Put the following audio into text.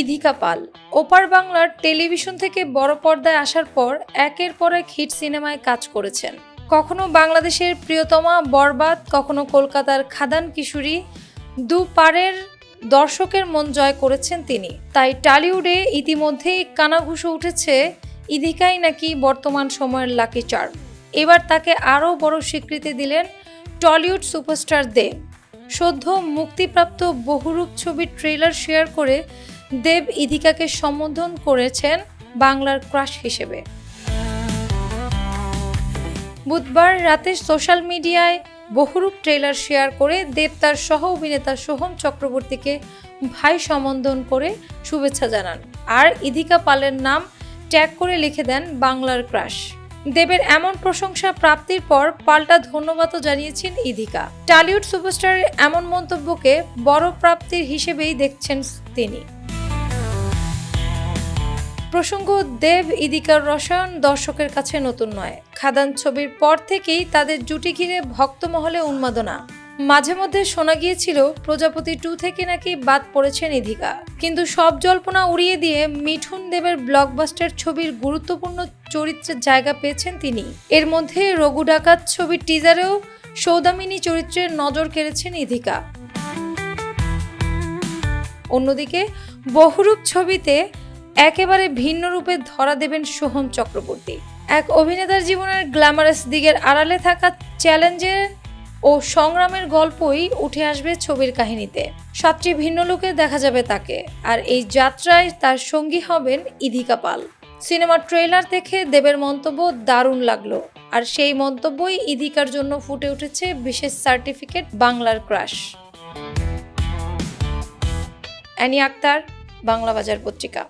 ইধিকা পাল। ওপার বাংলার টেলিভিশন থেকে বড় পর্দায় আসার পর একের পর এক হিট সিনেমায় কাজ করেছেন। কখনো বাংলাদেশের প্রিয়তমা বরবাদ, কখনো কলকাতার খাদান কিশোরী। দু পারের দর্শকের মন জয় করেছেন তিনি। তাই টালিউডে ইতিমধ্যেই কানাঘুষো উঠেছে ইধিকাই নাকি বর্তমান সময়ের লাকি চার্ম। এবার তাকে আরও বড় স্বীকৃতি দিলেন টলিউড সুপারস্টার দেব। সদ্য মুক্তিপ্রাপ্ত বহুরূপ ছবির ট্রেলার শেয়ার করে দেব ইধিকাকে সম্বোধন করেছেন বাংলার ক্রাশ হিসেবে। বুধবার রাতে সোশ্যাল মিডিয়ায় বহুরূপ ট্রেলার শেয়ার করে দেব তার সহ অভিনেতা সোহম চক্রবর্তীকে ভাই সম্বোধন করে শুভেচ্ছা জানান। আর ইধিকা পালের নাম ট্যাগ করে লিখে দেন বাংলার ক্রাশ। দেবের এমন প্রশংসা প্রাপ্তির পর পাল্টা ধন্যবাদও জানিয়েছেন ইধিকা। টালিউড সুপারস্টারের এমন মন্তব্যকে বড় প্রাপ্তির হিসেবেই দেখছেন তিনি। প্রসঙ্গ, দেব, ইদিকার রসায়ন দর্শকের কাছে নতুন নয়। খাদান ছবির পর থেকেই তাদের জুটি ঘিরে ভক্তমহলে উন্মাদনা। মাঝে মধ্যে শোনা গিয়েছিল, প্রজাপতি টু থেকে নাকি বাদ পড়েছেন ইধিকা কিন্তু সব জল্পনা উড়িয়ে দিয়ে মিঠুন দেবের ব্লকবাস্টার ছবির গুরুত্বপূর্ণ চরিত্রের জায়গা পেয়েছেন তিনি। এর মধ্যে রঘু ডাকাত ছবির টিজারেও সৌদামিনী চরিত্রের নজর কেড়েছেন ইধিকা অন্যদিকে বহুরূপ ছবিতে একেবারে ভিন্ন রূপে ধরা দেবেন সোহম চক্রবর্তী। এক অভিনেতার জীবনের গ্ল্যামারাস দিকের আড়ালে থাকা চ্যালেঞ্জের ও সংগ্রামের গল্পই উঠে আসবে ছবির কাহিনীতে। সাতটি ভিন্ন লোকে দেখা যাবে তাকে, আর এই যাত্রায় তার সঙ্গী হবেন ইধিকা পাল। সিনেমার ট্রেলার দেখে দেবের মন্তব্য দারুণ লাগল, আর সেই মন্তব্যই ইধিকার জন্য ফুটে উঠেছে বিশেষ সার্টিফিকেট বাংলার ক্রাশ। অ্যানি আক্তার বাংলা বাজার পত্রিকা।